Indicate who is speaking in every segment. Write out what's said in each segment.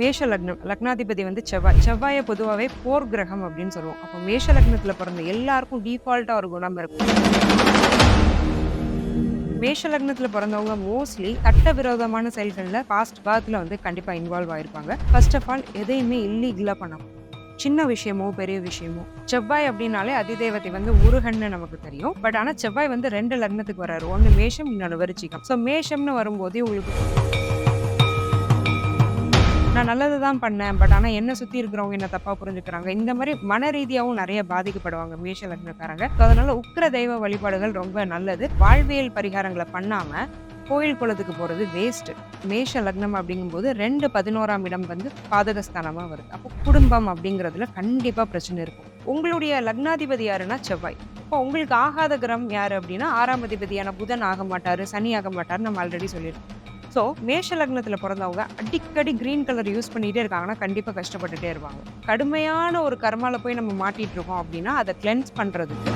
Speaker 1: மேஷ லக்னம் லக்னாதிபதி வந்து செவ்வாய் செவ்வாயை பொதுவாகவே போர் கிரகம் அப்படின்னு சொல்லுவோம். அப்போ மேஷ லக்னத்தில் பிறந்த எல்லாருக்கும் டிஃபால்ட்டாக ஒரு குணம் இருக்கும். மேஷ லக்னத்தில் பிறந்தவங்க மோஸ்ட்லி சட்டவிரோதமான செயல்களில் பாஸ்ட் பாத்தில் வந்து கண்டிப்பாக இன்வால்வ் ஆயிருப்பாங்க. ஃபர்ஸ்ட் ஆஃப் ஆல் எதையுமே இல்லீகலாக பண்ணணும் சின்ன விஷயமோ பெரிய விஷயமோ செவ்வாய் அப்படின்னாலே அதிதேவதை வந்து உருகன்னு நமக்கு தெரியும். பட் ஆனால் செவ்வாய் வந்து ரெண்டு லக்னத்துக்கு வராரு. ஒன்று மேஷம் இன்னொன்று விருச்சிகம். ஸோ மேஷம்னு வரும்போதே உங்களுக்கு நான் நல்லது தான் பண்ணேன் பட் ஆனால் என்ன சுற்றி இருக்கிறவங்க என்ன தப்பாக புரிஞ்சுக்கிறாங்க? இந்த மாதிரி மன ரீதியாகவும் நிறைய பாதிக்கப்படுவாங்க மேஷ லக்னக்காரங்க. ஸோ அதனால உக்கிர தெய்வ வழிபாடுகள் ரொம்ப நல்லது. வாழ்வியல் பரிகாரங்களை பண்ணாமல் கோயில் குளத்துக்கு போகிறது வேஸ்ட்டு மேஷ லக்னம் அப்படிங்கும்போது ரெண்டு பதினோராம் இடம் வந்து பாதகஸ்தானமாக வருது. அப்போ குடும்பம் அப்படிங்கிறதுல கண்டிப்பாக பிரச்சனை இருக்கும். உங்களுடைய லக்னாதிபதி யாருன்னா செவ்வாய். இப்போ உங்களுக்கு ஆகாத கிரகம் யார் அப்படின்னா ஆறாம் அதிபதியான புதன் ஆக மாட்டார் சனி ஆக மாட்டார் நம்ம ஆல்ரெடி சொல்லியிருக்கோம். ஸோ மேஷ லக்னத்தில் பிறந்தவங்க அடிக்கடி க்ரீன் கலர் யூஸ் பண்ணிகிட்டே இருக்காங்கன்னா கண்டிப்பாக கஷ்டப்பட்டுட்டே இருப்பாங்க. கடுமையான ஒரு கர்மால போய் நம்ம மாட்டிட்டு இருக்கோம் அப்படின்னா அதை கிளென்ஸ் பண்ணுறதுக்கு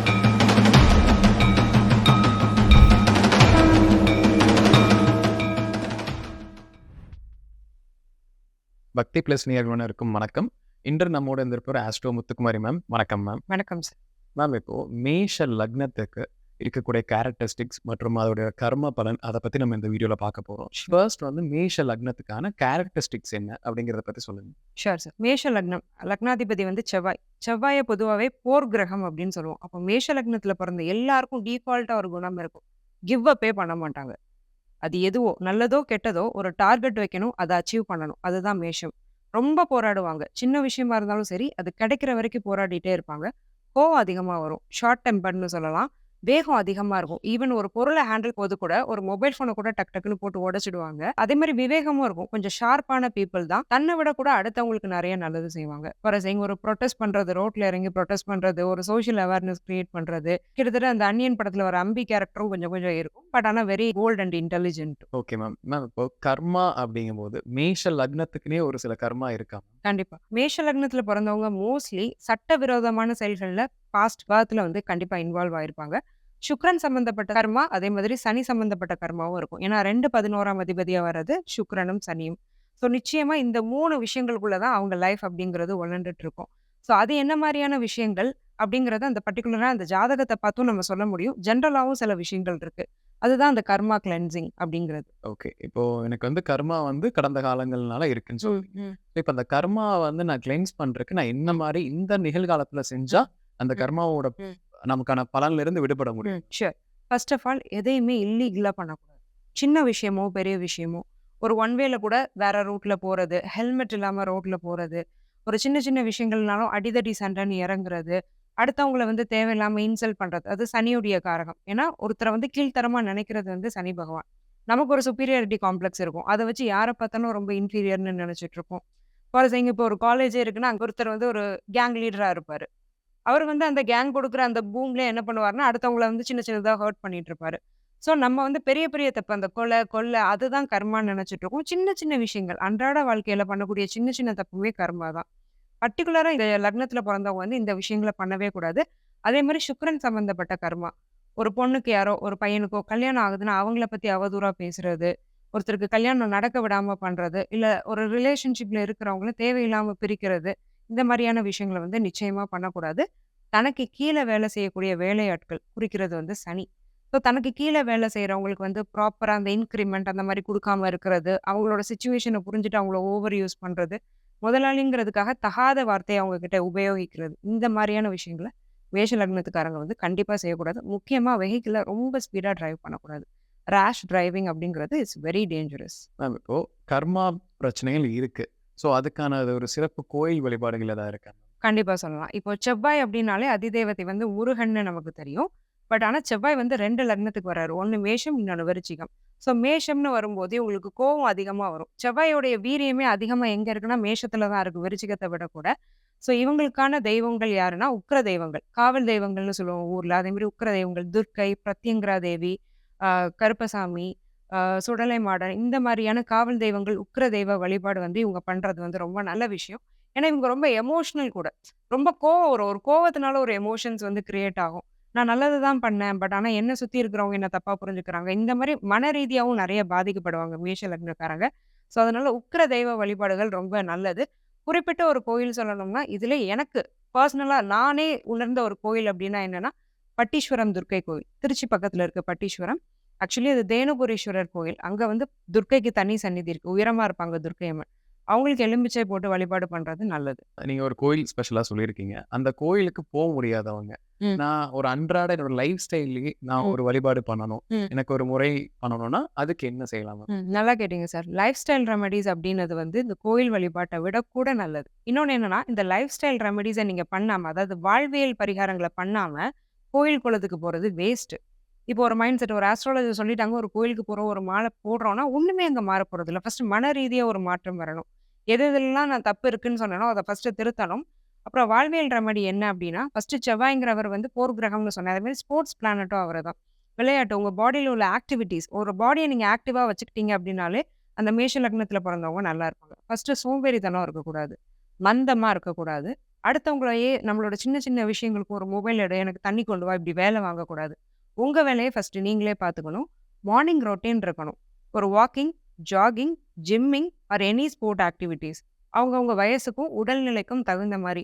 Speaker 2: பக்தி பிளஸ் நேர்களுக்கும் வணக்கம். இன்று நம்மோட இருந்திருப்பவர் ஆஸ்ட்ரோ முத்துக்குமாரி மேம் வணக்கம் மேம்
Speaker 1: வணக்கம் சார்
Speaker 2: மேம் இப்போ மேஷ லக்னத்துக்கு இருக்கக்கூடிய கேரக்டரிஸ்டிக்ஸ் மற்றும் அதோட கர்ம பலன் அதை பத்தி நம்ம இந்த வீடியோல பார்க்க போறோம். ஃபர்ஸ்ட் வந்து மேஷ லக்னத்துக்கான கேரக்டரிஸ்டிக்ஸ் என்ன? அப்படிங்கறத பத்தி சொல்லுங்க.
Speaker 1: Sure sir. மேஷ லக்னம். லக்னாதிபதி வந்து செவ்வாய். செவ்வாயை பொதுவாகவே போர் கிரகம் அப்படின்னு சொல்லுவோம். அப்போ மேஷ லக்னத்தில் பிறந்த எல்லாருக்கும் டிஃபால்ட்டாக ஒரு குணம் இருக்கும். கிவ் அப்பே பண்ண மாட்டாங்க. அது எதுவோ நல்லதோ கெட்டதோ ஒரு டார்கெட் வைக்கணும் அதை அச்சீவ் பண்ணணும். அதுதான் மேஷம். ரொம்ப போராடுவாங்க. சின்ன விஷயமா இருந்தாலும் சரி அது கிடைக்கிற வரைக்கும் போராடிட்டே இருப்பாங்க. கோவம் அதிகமாக வரும். ஷார்ட் டெம்பர்னு சொல்லலாம். வேகம் அதிகமாக இருக்கும். ஈவன் ஒரு பொருளை ஹேண்டில் போது கூட ஒரு மொபைல் ஃபோனை கூட டக் டக்குன்னு போட்டு உடைச்சிடுவாங்க. அதே மாதிரி விவேகமும் இருக்கும். கொஞ்சம் ஷார்ப்பான பீப்புள் தான். தன்னை விட கூட அடுத்தவங்களுக்கு நிறைய நல்லது செய்வாங்க. ஃபார் ஒரு ப்ரொட்டஸ்ட் பண்றது ரோட்ல இறங்கி ப்ரொட்டஸ்ட் பண்றது ஒரு சோஷியல் அவேர்னஸ் கிரியேட் பண்றது கிட்டத்தட்ட அந்த அன்னியன் படத்துல ஒரு அம்பி கேரக்டரும் கொஞ்சம் கொஞ்சம் இருக்கும். பட் ஆனால் very cold and intelligent
Speaker 2: okay ma'am ma'am இப்போ கர்மா அப்படிங்கும்போது மேஷ லக்னத்துக்குனே ஒரு சில கர்மா இருக்கா
Speaker 1: கண்டிப்பா. மேஷ லக்னத்துல பிறந்தவங்க மோஸ்ட்லி சட்டவிரோதமான செயல்கள்ல பாஸ்ட் பாத்துல வந்து கண்டிப்பா இன்வால்வ் ஆயிருப்பாங்க. சுக்ரன் சம்பந்தப்பட்ட கர்மா அதே மாதிரி சனி சம்பந்தப்பட்ட கர்மாவும் இருக்கும். ஏன்னா ரெண்டு பதினோராம் அதிபதியா வர்றது சுக்ரனும் சனியும். ஸோ நிச்சயமா இந்த மூணு விஷயங்களுக்குள்ள தான் அவங்க லைஃப் அப்படிங்கிறது உழண்டுட்டு இருக்கும் ஸோ அது என்ன மாதிரியான விஷயங்கள் அப்படிங்கறத அந்த பர்டிகுலரா அந்த ஜாதகத்தை பார்த்தும் நம்ம சொல்ல முடியும். ஜென்ரலாகவும் சில விஷயங்கள் இருக்கு. அதுதான் அந்த கர்மா கிளென்சிங் அப்படிங்கிறது.
Speaker 2: ஓகே இப்போ எனக்கு வந்து கர்மா வந்து கடந்த காலங்கள்னால இருக்குன்னு சொல்லி இப்போ அந்த கர்மா வந்து நான் கிளென்ஸ் பண்றதுக்கு நான் என்ன மாதிரி இந்த நிகழ்காலத்துல செஞ்சா அந்த. கர்மாவோட. நமக்கான பலன்ல இருந்து விடுபட முடியும்.
Speaker 1: ஷியர் ஃபர்ஸ்ட் ஆஃப் ஆல் எதையுமே இல்லீகலாக பண்ணக்கூடாது. சின்ன விஷயமோ பெரிய விஷயமோ ஒரு ஒன் வேல கூட வேற ரூட்ல போறது ஹெல்மெட் இல்லாம ரோட்ல போறது ஒரு சின்ன சின்ன விஷயங்கள்னாலும் அடிதடி சண்டைன்னு இறங்குறது அடுத்தவங்கள வந்து தேவையில்லாம இன்சல்ட் பண்றது அது சனியுடைய காரகம். ஏன்னா ஒருத்தரை வந்து கீழ்த்தரமா நினைக்கிறது வந்து சனி பகவான். நமக்கு ஒரு சுப்பீரியாரிட்டி காம்ப்ளெக்ஸ் இருக்கும். அதை வச்சு யாரை பார்த்தாலும் ரொம்ப இன்ஃபீரியர்னு நினைச்சிட்டு இருப்போம். ஃபார் எக்ஸாம்பிள் இப்போ ஒரு காலேஜே இருக்குன்னா அங்கே ஒருத்தர் வந்து ஒரு கேங் லீடரா இருப்பாரு. அவர் வந்து அந்த கேங் கொடுக்குற அந்த பூம்ல என்ன பண்ணுவாருன்னா அடுத்தவங்கள வந்து சின்ன சின்னதாக ஹர்ட் பண்ணிட்டு இருப்பாரு. ஸோ நம்ம வந்து பெரிய பெரிய தப்பு அந்த கொலை கொள்ளை அதுதான் கர்மான்னு நினைச்சிட்டு இருக்கோம். சின்ன சின்ன விஷயங்கள் அன்றாட வாழ்க்கையில பண்ணக்கூடிய சின்ன சின்ன தப்புமே கர்மா தான். பர்டிகுலரா இந்த லக்னத்துல பிறந்தவங்க வந்து இந்த விஷயங்களை பண்ணவே கூடாது. அதே மாதிரி சுக்கரன் சம்பந்தப்பட்ட கர்மா. ஒரு பொண்ணுக்கு யாரோ ஒரு பையனுக்கோ கல்யாணம் ஆகுதுன்னா அவங்கள பத்தி அவதூறா பேசுறது ஒருத்தருக்கு கல்யாணம் நடக்க விடாம பண்றது இல்ல ஒரு ரிலேஷன்ஷிப்ல இருக்கிறவங்கள தேவையில்லாம பிரிக்கிறது இந்த மாதிரியான விஷயங்களை வந்து நிச்சயமா பண்ணக்கூடாது. தனக்கு கீழே வேலை செய்யக்கூடிய வேலையாட்கள் குறிக்கிறது வந்து சனி. ஸோ தனக்கு கீழே வேலை செய்கிறவங்களுக்கு வந்து ப்ராப்பராக அந்த இன்க்ரிமெண்ட் அந்த மாதிரி கொடுக்காம இருக்கிறது அவங்களோட சுச்சுவேஷனை புரிஞ்சுட்டு அவங்கள ஓவர் யூஸ் பண்ணுறது முதலாளிங்கிறதுக்காக தகாத வார்த்தையை அவங்க கிட்ட உபயோகிக்கிறது இந்த மாதிரியான விஷயங்களை வேஷ லக்னத்துக்காரங்க வந்து கண்டிப்பாக செய்யக்கூடாது. முக்கியமாக வெஹிக்கிளை ரொம்ப ஸ்பீடாக டிரைவ் பண்ணக்கூடாது. ரேஷ் டிரைவிங் அப்படிங்கிறது இட்ஸ் வெரி டேஞ்சரஸ்
Speaker 2: மேம் இப்போ கர்மா பிரச்சனைகள் இருக்குது ஸோ அதுக்கான அது ஒரு சிறப்பு கோயில் வழிபாடுகள் ஏதாவது இருக்கா
Speaker 1: கண்டிப்பாக சொல்லலாம். இப்போ செவ்வாய் அப்படின்னாலே அதிதேவதை வந்து உருகன்னு நமக்கு தெரியும். பட் ஆனால் செவ்வாய் வந்து ரெண்டு லக்னத்துக்கு வராரு. ஒன்று மேஷம், இன்னொன்று விருச்சிகம். ஸோ மேஷம்னு வரும்போதே உங்களுக்கு கோவம் அதிகமாக வரும். செவ்வாயோடைய வீரியமே அதிகமாக எங்கே இருக்குன்னா, மேஷத்துல தான் இருக்கும் விருச்சிகத்தை விட கூட. ஸோ இவங்களுக்கான தெய்வங்கள் யாருன்னா, உக்ர தெய்வங்கள். காவல் தெய்வங்கள்னு சொல்லுவோம் ஊரில் அதேமாதிரி உக்ர தெய்வங்கள் துர்க்கை, பிரத்யங்கரா தேவி, கருப்பசாமி, சுடலை மாடன் இந்த மாதிரியான காவல் தெய்வங்கள், உக்கிர தெய்வ வழிபாடு வந்து இவங்க பண்ணுறது வந்து ரொம்ப நல்ல விஷயம். ஏன்னா இவங்க ரொம்ப எமோஷனல் கூட. ரொம்ப கோவம் வரும். ஒரு கோவத்தினால ஒரு எமோஷன்ஸ் வந்து கிரியேட் ஆகும். நான் நல்லது தான் பண்ணேன். பட் ஆனால் என்ன சுற்றி இருக்கிறவங்க என்ன தப்பாக புரிஞ்சுக்கிறாங்க. இந்த மாதிரி மன ரீதியாகவும் நிறைய பாதிக்கப்படுவாங்க மேஷ லக்னக்காரங்க. ஸோ அதனால உக்கிர தெய்வ வழிபாடுகள் ரொம்ப நல்லது குறிப்பிட்ட ஒரு கோயில் சொல்லணும்னா இதில் எனக்கு பர்சனலாக நானே உணர்ந்த ஒரு கோயில் அப்படின்னா என்னென்னா பட்டீஸ்வரம் துர்க்கை கோயில் திருச்சி பக்கத்தில் இருக்க பட்டீஸ்வரம் ஆக்சுவலி அது தேனுபுரீஸ்வரர் கோயில். அங்க வந்து துர்க்கைக்கு தனி சந்நிதி இருக்கு. உயரமா இருப்பாங்க துர்க்கை அம்மன். அவங்களுக்கு எலும்பிச்சை போட்டு வழிபாடு பண்றது நல்லது.
Speaker 2: நீங்க ஒரு கோயில் ஸ்பெஷலா சொல்லியிருக்கீங்க. அந்த கோயிலுக்கு போக முடியாதவங்க. நான் ஒரு அன்றாட என்னோட லைஃப் ஸ்டைல்லயே நான். ஒரு வழிபாடு பண்ணணும். எனக்கு ஒரு முறை பண்ணணும்னா அதுக்கு என்ன செய்யலாம்?
Speaker 1: நல்லா கேட்டீங்க சார். லைஃப் ஸ்டைல் ரெமெடிஸ் அப்படின்றது வந்து இந்த கோயில் வழிபாட்டை விட கூட நல்லது. இன்னொன்று என்னன்னா இந்த லைஃப் ஸ்டைல் ரெமெடிஸை நீங்க பண்ணாம அதாவது வாழ்வியல் பரிகாரங்களை பண்ணாம கோயில் குளத்துக்கு போறது வேஸ்ட் இப்போ ஒரு மைண்ட் செட் ஒரு ஆஸ்ட்ராலஜி சொல்லிட்டாங்க ஒரு கோயிலுக்கு போகிறோம் ஒரு மாலை போடுறோம்னா ஒன்றுமே அங்கே மாற போகிறது இல்லை. ஃபஸ்ட்டு மன ரீதியாக ஒரு மாற்றம் வரணும். எது இதெல்லாம் நான் தப்பு இருக்குன்னு சொன்னேனோ அதை ஃபஸ்ட்டு திருத்தணும். அப்புறம் வாழ்வியல் ரெமெடி என்ன அப்படின்னா ஃபஸ்ட்டு செவ்வாய்ங்கிறவர் வந்து போர் கிரகம்னு சொன்னேன் அதே மாதிரி ஸ்போர்ட்ஸ் பிளானட்டும் அவர் தான் விளையாட்டு உங்கள் பாடியில் உள்ள ஆக்டிவிட்டீஸ் ஒரு பாடியை நீங்கள் ஆக்டிவாக வச்சுக்கிட்டீங்க அப்படின்னாலே அந்த மேஷ லக்னத்தில் பிறந்தவங்க நல்லா இருப்பாங்க. ஃபஸ்ட்டு சோம்பேறித்தனம் இருக்கக்கூடாது. மந்தமாக இருக்கக்கூடாது. அடுத்தவங்களையே நம்மளோட சின்ன சின்ன விஷயங்களுக்கு ஒரு மொபைல் எடு எனக்கு தண்ணி கொண்டு வா இப்படி வேலை வாங்கக்கூடாது. உங்க வேலையை ஃபர்ஸ்ட் நீங்களே பார்த்துக்கணும். மார்னிங் ரொட்டீன் இருக்கணும். ஒரு walking jogging gyming or any sport activities அவங்கவுங்க வயசுக்கும் உடல்நிலைக்கும் தகுந்த மாதிரி.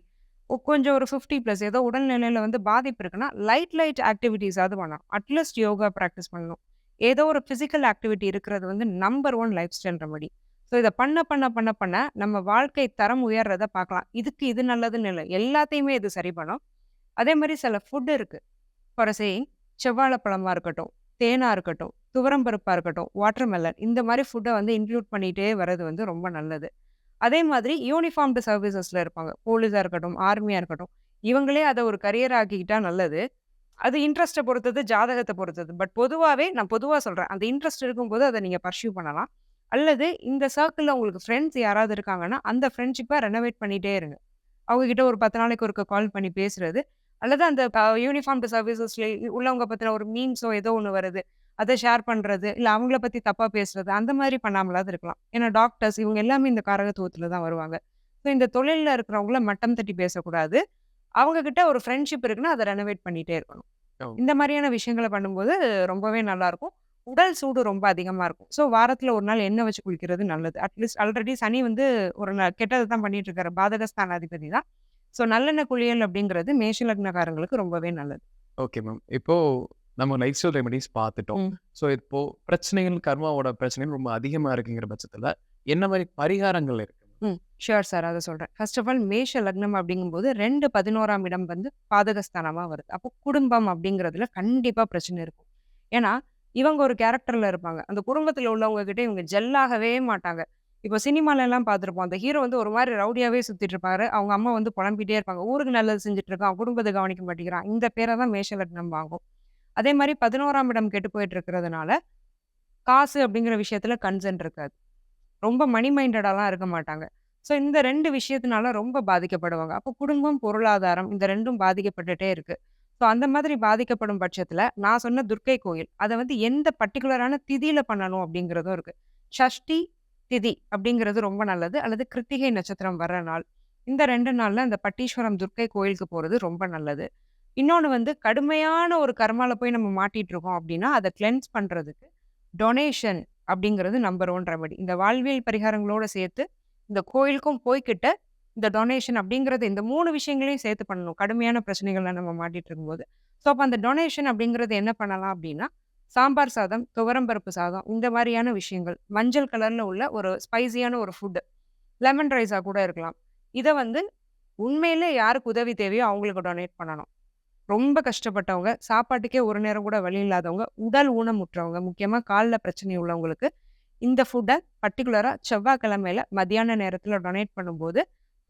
Speaker 1: கொஞ்சம் ஒரு ஃபிஃப்டி ப்ளஸ் ஏதோ உடல்நிலையில் வந்து பாதிப்பு இருக்குன்னா லைட் லைட் ஆக்டிவிட்டீஸாவது பண்ணலாம். அட்லீஸ்ட் யோகா ப்ராக்டிஸ் பண்ணணும். ஏதோ ஒரு ஃபிசிக்கல் ஆக்டிவிட்டி இருக்கிறது வந்து number one life style remedy so இதை பண்ண பண்ண பண்ண பண்ண நம்ம வாழ்க்கை தரம் உயர்றத பார்க்கலாம். இதுக்கு இது நல்லதுன்னு இல்லை. எல்லாத்தையுமே இது சரி பண்ணும். அதே மாதிரி சில ஃபுட் இருக்கு. ஃபார் சேயிங் செவ்வாழைப்பழமா இருக்கட்டும் தேனா இருக்கட்டும் துவரம்பருப்பாக இருக்கட்டும் வாட்டர்மெலன் இந்த மாதிரி ஃபுட்டை வந்து இன்க்ளூட் பண்ணிகிட்டே வர்றது வந்து ரொம்ப நல்லது. அதே மாதிரி யூனிஃபார்ம்டு சர்வீசஸ்ல இருப்பாங்க. போலீஸாக இருக்கட்டும் ஆர்மியா இருக்கட்டும். இவங்களே அதை ஒரு கரியர் ஆக்கிக்கிட்டா நல்லது. அது இன்ட்ரெஸ்ட்டை பொறுத்தது ஜாதகத்தை பொறுத்தது. பட் பொதுவாகவே நான் பொதுவாக சொல்கிறேன் அந்த இன்ட்ரெஸ்ட் இருக்கும்போது அதை நீங்கள் பர்சியூ பண்ணலாம். அல்லது இந்த சர்க்கிளில் உங்களுக்கு ஃப்ரெண்ட்ஸ் யாராவது இருக்காங்கன்னா அந்த ஃப்ரெண்ட்ஷிப்பை ரெனோவேட் பண்ணிகிட்டே இருங்க. அவங்க கிட்ட ஒரு பத்து நாளைக்கு ஒருக்க கால் பண்ணி பேசுறது. அல்லது அந்த யூனிஃபார்ம்டு சர்வீசஸ்ல உள்ளவங்க பற்றின ஒரு மீம்ஸோ ஏதோ ஒன்று வருது. அதை ஷேர் பண்ணுறது இல்லை அவங்கள பற்றி தப்பாக பேசுறது அந்த மாதிரி பண்ணாமலாவது இருக்கலாம். ஏன்னா டாக்டர்ஸ் இவங்க எல்லாமே இந்த காரகத்துவத்தில் தான் வருவாங்க. ஸோ இந்த தொழிலில் இருக்கிறவங்கள மட்டம் தட்டி பேசக்கூடாது. அவங்க கிட்ட ஒரு ஃப்ரெண்ட்ஷிப் இருக்குன்னா அதை ரெனோவேட் பண்ணிட்டே இருக்கணும். இந்த மாதிரியான விஷயங்களை பண்ணும்போது ரொம்பவே நல்லா இருக்கும் உடல் சூடு ரொம்ப அதிகமா இருக்கும். ஸோ வாரத்துல ஒரு நாள் எண்ணெய் வச்சு குளிக்கிறது நல்லது. அட்லீஸ்ட் ஆல்ரெடி சனி வந்து ஒரு கெட்டதை தான் பண்ணிட்டு இருக்காரு. பாதகஸ்தானாதிபதி தான். ஸோ நல்லெண்ணெய் குளியல் அப்படிங்கிறது மேஷ லக்னக்காரங்களுக்கு ரொம்பவே நல்லது.
Speaker 2: Okay ma'am. இப்போ நம்ம லைஃப் ஸ்டைல் ரெமெடிஸ் பார்த்துட்டோம். ஸோ இப்போ பிரச்சனைகள் கர்மாவோட பிரச்சனைகள் ரொம்ப அதிகமா இருக்குங்கிற பட்சத்துல என்ன மாதிரி பரிகாரங்கள் இருக்கு
Speaker 1: ஷியோர் சார் அதை சொல்கிறேன் ஃபர்ஸ்ட் ஆஃப் ஆல் மேஷ லக்னம் அப்படிங்கும்போது ரெண்டு பதினோராம் இடம் வந்து பாதகஸ்தானமாக வருது. அப்போ குடும்பம் அப்படிங்கிறதுல கண்டிப்பாக பிரச்சனை இருக்கும். ஏன்னா இவங்க ஒரு கேரக்டரில் இருப்பாங்க. அந்த குடும்பத்தில் உள்ளவங்க கிட்ட இவங்க ஜெல்லாகவே மாட்டாங்க. இப்போ சினிமால எல்லாம் பார்த்துருப்போம். அந்த ஹீரோ வந்து ஒரு மாதிரி ரவுடியாவே சுத்திட்டு இருப்பாரு அவங்க அம்மா வந்து புலம்பிட்டே இருப்பாங்க. ஊருக்கு நல்லது செஞ்சுட்டு இருக்கான் குடும்பத்தை கவனிக்க மாட்டேங்கிறான். இந்த பேரை தான் மேஷலட்னம் வாங்கும். அதே மாதிரி பதினோராம் இடம் கெட்டு போயிட்டு இருக்கிறதுனால காசு அப்படிங்கிற விஷயத்துல கன்சென்ட் இருக்காது. ரொம்ப மணி மைண்டடாலாம் இருக்க மாட்டாங்க. ஸோ இந்த ரெண்டு விஷயத்தினால ரொம்ப பாதிக்கப்படுவாங்க. அப்போ குடும்பம் பொருளாதாரம் இந்த ரெண்டும் பாதிக்கப்பட்டுட்டே இருக்கு. ஸோ அந்த மாதிரி பாதிக்கப்படும் பட்சத்தில் நான் சொன்ன துர்க்கை கோயில் அதை வந்து எந்த பர்டிகுலரான திதியில் பண்ணணும் அப்படிங்கிறதும் இருக்குது ஷஷ்டி திதி அப்படிங்கிறது ரொம்ப நல்லது. அல்லது கிருத்திகை நட்சத்திரம் வர்ற நாள். இந்த ரெண்டு நாள்ல அந்த பட்டீஸ்வரம் துர்க்கை கோயிலுக்கு போறது ரொம்ப நல்லது. இன்னொன்று வந்து கடுமையான ஒரு கர்மால போய் நம்ம மாட்டிட்டு இருக்கோம் அப்படின்னா அதை கிளென்ஸ் பண்றதுக்கு டொனேஷன் அப்படிங்கிறது நம்பர் ஒன் ரெமடி இந்த வாழ்வியல் பரிகாரங்களோட சேர்த்து இந்த கோயிலுக்கும் போய்க்கிட்ட இந்த டொனேஷன் அப்படிங்கிறது இந்த மூணு விஷயங்களையும் சேர்த்து பண்ணணும். கடுமையான பிரச்சனைகள்லாம் நம்ம மாட்டிட்டு இருக்கும்போது. ஸோ அப்போ அந்த டொனேஷன் அப்படிங்கிறது என்ன பண்ணலாம் அப்படின்னா சாம்பார் சாதம் துவரம்பருப்பு சாதம் இந்த மாதிரியான விஷயங்கள். மஞ்சள் கலரில் உள்ள ஒரு ஸ்பைசியான ஒரு ஃபுட்டு லெமன் ரைஸாக கூட இருக்கலாம். இதை வந்து உண்மையிலே யாருக்கு உதவி தேவையோ அவங்களுக்கு டொனேட் பண்ணணும். ரொம்ப கஷ்டப்பட்டவங்க சாப்பாட்டுக்கே ஒரு நேரம் கூட வழி இல்லாதவங்க உடல் ஊனமுற்றவங்க முக்கியமாக காலில் பிரச்சனை உள்ளவங்களுக்கு இந்த ஃபுட்டை பர்டிகுலராக செவ்வாய்க்கிழமையில மதியான நேரத்தில் டொனேட் பண்ணும்போது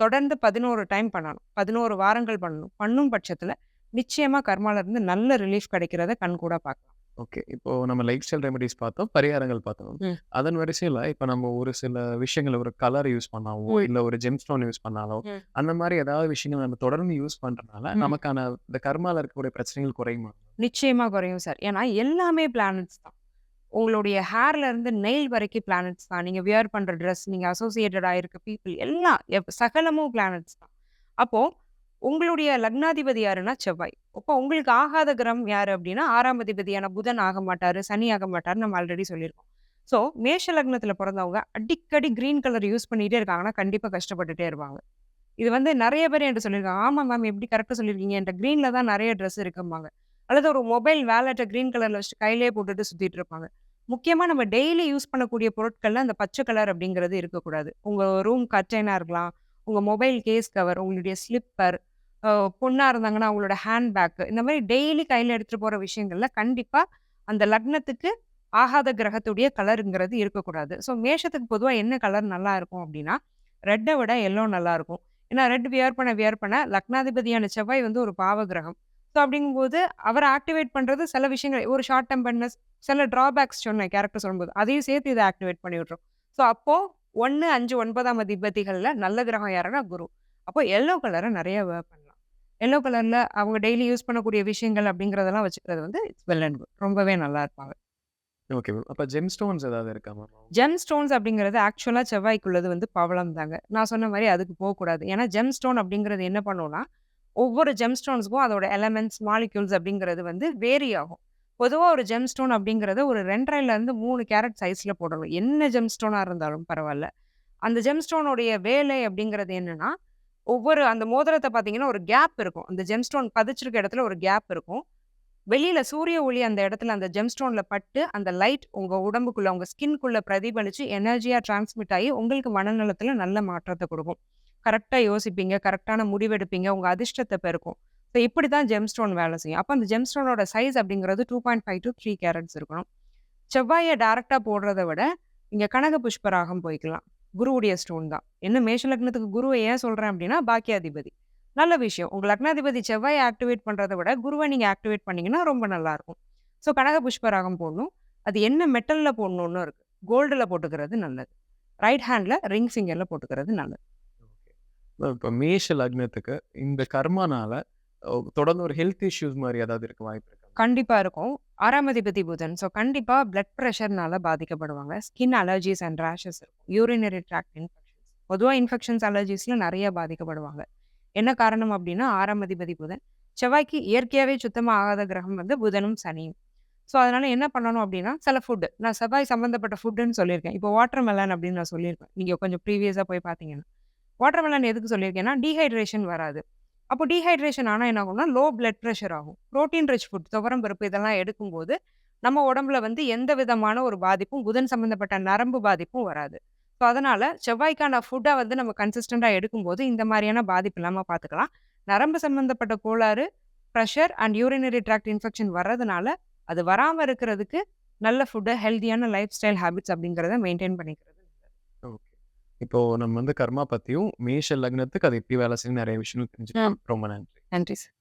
Speaker 1: தொடர்ந்து பதினோரு டைம் பண்ணணும். பதினோரு வாரங்கள் பண்ணணும். பண்ணும் பட்சத்தில் நிச்சயமாக கர்மாலருந்து நல்ல ரிலீஃப் கிடைக்கிறத கண் கூட பார்க்கலாம்.
Speaker 2: ஓகே இப்போ நம்ம லைஃப் ஸ்டைல் ரெமெடிஸ் பார்த்தோம் பரிகாரங்கள் பார்த்தோம். அதன் வரிசையில் இப்போ நம்ம ஒரு சில விஷயங்கள் ஒரு கலர் யூஸ் பண்ணாவோ
Speaker 1: ம்.
Speaker 2: இல்லை ஒரு ஜெம் ஸ்டோன் யூஸ் பண்ணாலோ
Speaker 1: ம்.
Speaker 2: அந்த மாதிரி ஏதாவது விஷயங்கள் நம்ம தொடர்ந்து யூஸ் பண்றதுனால. நமக்கான இந்த கர்மால இருக்கக்கூடிய பிரச்சனைகள் குறையுமா
Speaker 1: நிச்சயமா குறையும் சார் ஏன்னா எல்லாமே பிளானட்ஸ் தான் உங்களுடைய ஹேர்ல இருந்து நெயில் வரைக்கும் பிளானட்ஸ் தான் நீங்க வியர் பண்ற ட்ரெஸ் நீங்க அசோசியேட்டட் ஆயிருக்க பீப்புள் எல்லாம் சகலமும் பிளானட்ஸ் தான் அப்போ உங்களுடைய லக்னாதிபதி யாருன்னா செவ்வாய் அப்போ உங்களுக்கு ஆகாத கிரகம் யாரு அப்படின்னா ஆறாம் அதிபதியான புதன் ஆக மாட்டாரு சனி ஆக மாட்டாரு நம்ம ஆல்ரெடி சொல்லியிருக்கோம் ஸோ மேஷ லக்னத்துல பிறந்தவங்க அடிக்கடி கிரீன் கலர் யூஸ் பண்ணிகிட்டே இருக்காங்கன்னா கண்டிப்பா கஷ்டப்பட்டுட்டே இருப்பாங்க. இது வந்து நிறைய பேர் என்று சொல்லியிருக்காங்க. ஆமா மேம் எப்படி கரெக்டாக சொல்லியிருக்கீங்க. என்ற க்ரீனில் தான் நிறைய ட்ரெஸ் இருக்கும்பாங்க. அல்லது ஒரு மொபைல் வேலெட்டை க்ரீன் கலர்ல வச்சுட்டு கையிலேயே போட்டுட்டு சுத்திட்டு இருப்பாங்க. முக்கியமா நம்ம டெய்லி யூஸ் பண்ணக்கூடிய பொருட்கள்ல அந்த பச்சை கலர் அப்படிங்கிறது இருக்கக்கூடாது. உங்கள் ரூம் கர்டைனா இருக்கலாம். உங்க மொபைல் கேஸ் கவர், உங்களுடைய ஸ்லிப்பர், பொண்ணாக இருந்தாங்கன்னா அவங்களோட ஹேண்ட்பேக்கு இந்த மாதிரி டெய்லி கையில் எடுத்துகிட்டு போகிற விஷயங்கள்ல கண்டிப்பாக அந்த லக்னத்துக்கு ஆகாத கிரகத்துடைய கலருங்கிறது இருக்கக்கூடாது. ஸோ மேஷத்துக்கு பொதுவாக என்ன கலர் நல்லா இருக்கும் அப்படின்னா, ரெட்டை விட எல்லோ நல்லாயிருக்கும் ஏன்னா ரெட் வியர் பண்ண வியர் பண்ண லக்னாதிபதியான செவ்வாய் வந்து ஒரு பாவ கிரகம். ஸோ அப்படிங்கும்போது அவரை ஆக்டிவேட் பண்ணுறது சில விஷயங்கள் ஒரு ஷார்ட் டெம்பர்ட்னஸ் சில ட்ராபேக்ஸ் சொன்னேன் கேரக்டர் சொல்லும்போது. அதையும் சேர்த்து இதை ஆக்டிவேட் பண்ணி விட்றோம் ஸோ அப்போது ஒன்று அஞ்சு ஒன்பதாம் திபதிகளில் நல்ல கிரகம் யாருன்னா குரு. அப்போ எல்லோ கலரை நிறைய பண்ண எல்லோ கலர்ல அவங்க டெய்லி யூஸ் பண்ணக்கூடிய விஷயங்கள் அப்படிங்கிறதெல்லாம் வச்சுக்கிறது வந்து இட்ஸ் வெல் அண்ட் குட். ரொம்பவே நல்லா இருப்பாங்க.
Speaker 2: Okay ma'am. அப்ப ஜெம் ஸ்டோன்ஸ் ஏதாவது இருக்கா மேம்?
Speaker 1: ஜெம் ஸ்டோன்ஸ் அப்படிங்கிறது ஆக்சுவலா செவ்வாய்க்குள்ளது வந்து பவளம் தாங்க. நான் சொன்ன மாரி அதுக்கு போக்கூடாது. ஏன்னா ஜெம் ஸ்டோன் அப்படிங்கிறது என்ன பண்ணும்னா, ஒவ்வொரு ஜெம் ஸ்டோன்ஸ்க்கும் அதோட எலமெண்ட்ஸ், மாலிக்யூல்ஸ் அப்படிங்கிறது வந்து வேரி ஆகும். பொதுவா ஒரு ஜெம் ஸ்டோன் அப்படிங்கிறத ஒரு 2 1/2லேருந்து 3 கேரட் சைஸ்ல போடணும். என்ன ஜெம் ஸ்டோனா இருந்தாலும் பரவால்ல. அந்த ஜெம் ஸ்டோனுடைய வேலை அப்படிங்கிறது என்னன்னா, ஒவ்வொரு அந்த மோதிரத்தை பார்த்தீங்கன்னா, ஒரு கேப் இருக்கும். அந்த ஜெம்ஸ்டோன் பதிச்சிருக்க இடத்துல ஒரு கேப் இருக்கும். வெளியில சூரிய ஒளி அந்த இடத்துல அந்த ஜெம்ஸ்டோனில் பட்டு, அந்த லைட் உங்க உடம்புக்குள்ள, உங்க ஸ்கின்குள்ள பிரதிபலிச்சு எனர்ஜியா டிரான்ஸ்மிட் ஆகி உங்களுக்கு மனநலத்துல நல்ல மாற்றத்தை கொடுக்கும் கரெக்டாக யோசிப்பீங்க, கரெக்டான முடிவெடுப்பீங்க, உங்கள் அதிர்ஷ்டத்தை பெருக்கும். ஸோ இப்படி தான் ஜெம்ஸ்டோன் வேலை செய்யும். அப்போ அந்த ஜெம்ஸ்டோனோட சைஸ் அப்படிங்கிறது 2.5 டூ த்ரீ கேரட்ஸ் இருக்கணும். செவ்வாயை டேரெக்டாக போடுறத விட, இங்கே கனக புஷ்பராகம் போய்க்கலாம். குருவுடைய ஸ்டோன் தான். என்ன மேஷ லக்னத்துக்கு குருவை ஏன் சொல்கிறேன் அப்படின்னா, பாக்கியாதிபதி. நல்ல விஷயம். உங்கள் லக்னாதிபதி செவ்வாயை ஆக்டிவேட் பண்ணுறதை விட, குருவை நீங்கள் ஆக்டிவேட் பண்ணிங்கன்னா ரொம்ப நல்லாயிருக்கும் ஸோ கனக புஷ்பராகம் போடணும். அது என்ன மெட்டலில் போடணும்னு இருக்கு. கோல்டில் போட்டுக்கிறது நல்லது. ரைட் ஹேண்டில் ரிங் ஃபிங்கரில் போட்டுக்கிறது நல்லது.
Speaker 2: ஓகே. மேஷ லக்னத்துக்கு இந்த கர்மானால தொடர்ந்து ஒரு ஹெல்த் இஷ்யூஸ் மாதிரி ஏதாவது இருக்க வாய்ப்பு இருக்கு
Speaker 1: கண்டிப்பாக இருக்கும். 6ஆம் அதிபதி புதன். ஸோ கண்டிப்பாக பிளட் ப்ரெஷர்னால பாதிக்கப்படுவாங்க. ஸ்கின் அலர்ஜிஸ் அண்ட் ரேஷஸ் இருக்கும். Urinary tract infections. பொதுவாக இன்ஃபெக்ஷன்ஸ், அலர்ஜிஸில் நிறைய பாதிக்கப்படுவாங்க. என்ன காரணம் அப்படின்னா 6ஆம் அதிபதி புதன். செவ்வாய்க்கு இயற்கையாகவே சுத்தமாக ஆகாத கிரகம் வந்து புதனும், சனியும். ஸோ அதனால் என்ன பண்ணணும் அப்படின்னா, சில ஃபுட்டு நான் செவ்வாய் சம்மந்தப்பட்ட ஃபுட்டுன்னு சொல்லியிருக்கேன். இப்போ வாட்டர் மெலன் அப்படின்னு நான் சொல்லியிருக்கேன் நீங்கள் கொஞ்சம் ப்ரீவியஸாக போய் பார்த்தீங்கன்னா. வாட்டர் மெலன் எதுக்கு சொல்லியிருக்கேன்னா, டீஹைட்ரேஷன் வராது. அப்போ டீஹைட்ரேஷன் ஆனால் என்ன ஆகும்னா, லோ பிளட் ப்ரெஷர் ஆகும். ப்ரோட்டீன் ரிச் ஃபுட் துவரம் பருப்பு இதெல்லாம் எடுக்கும்போது, நம்ம உடம்புல வந்து எந்த விதமான ஒரு பாதிப்பும், புதன் சம்மந்தப்பட்ட நரம்பு பாதிப்பும் வராது. ஸோ அதனால் செவ்வாய்க்கான ஃபுட்டை வந்து நம்ம கன்சிஸ்டண்ட்டாக எடுக்கும்போது, இந்த மாதிரியான பாதிப்பு இல்லாமல் பார்த்துக்கலாம். நரம்பு சம்மந்தப்பட்ட கோளாறு, pressure and urinary tract infection வர்றதுனால, அது வராமல் இருக்கிறதுக்கு நல்ல ஃபுட்டு ஹெல்தியான லைஃப் ஸ்டைல் ஹேபிட்ஸ் அப்படிங்கிறத மெயின்டைன் பண்ணிக்கிறது
Speaker 2: இப்போ நம்ம வந்து கர்மா பத்தியும், மேஷ லக்னத்துக்கு அது எப்படி வேலை செய்யும்னு நெறைய விஷயங்கள் தெரிஞ்சுக்கிட்டோம். ரொம்ப நன்றி.
Speaker 1: நன்றி சார்.